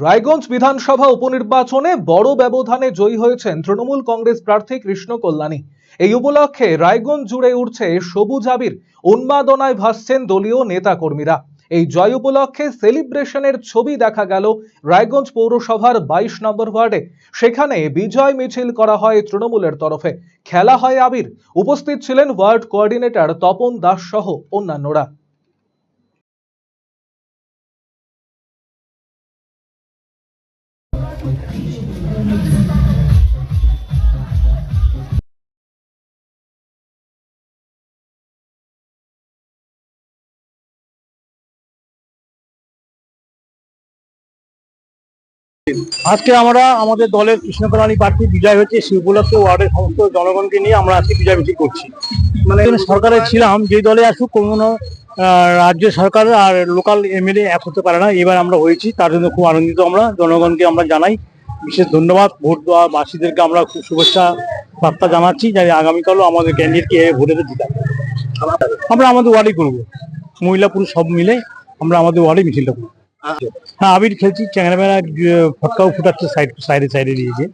রায়গঞ্জ বিধানসভা উপনির্বাচনে বড় ব্যবধানে জয়ী হয়েছেন তৃণমূল কংগ্রেস প্রার্থী কৃষ্ণ কল্যাণী। এই উপলক্ষে রায়গঞ্জ জুড়ে উঠছে সবুজ আবির, উন্মাদনায় ভাসছেন দলীয় নেতাকর্মীরা। এই জয় উপলক্ষে সেলিব্রেশনের ছবি দেখা গেল রায়গঞ্জ পৌরসভার বাইশ নম্বর ওয়ার্ডে। সেখানে বিজয় মিছিল করা হয় তৃণমূলের তরফে। খেলা হয় আবির। উপস্থিত ছিলেন ওয়ার্ড কোঅর্ডিনেটর তপন দাস সহ অন্যান্যরা। আজকে আমরা আমাদের দলের কৃষ্ণকরণী প্রার্থী বিজয় হয়েছে সেই উপলক্ষে ওয়ার্ডের সমস্ত জনগণকে নিয়ে আমরা আজকে বিজয় মিছিল করছি। মানে সরকারে ছিলাম যে দলে আসুক কোনো রাজ্য সরকার আর লোকাল এমএলএ এক হতে পারে না। এবার আমরা হয়েছি, তার জন্য খুব আনন্দিত আমরা। জনগণকে আমরা জানাই বিশেষ ধন্যবাদ। ভোট দেওয়া বাসীদেরকে আমরা খুব শুভেচ্ছা বার্তা জানাচ্ছি যে আগামীকালও আমাদের ক্যান্ডিডেটকে ভোটে জিতাবে আমরা আমাদের ওয়ার্ডেই করব। মহিলা পুরুষ সব মিলে আমরা আমাদের ওয়ার্ডে মিছিলটা করব। হ্যাঁ আবির খেলছি চ্যাংরা মেলা ফটকাও ফুটাচ্ছে সাইড সাইডে সাইডে দিয়েছে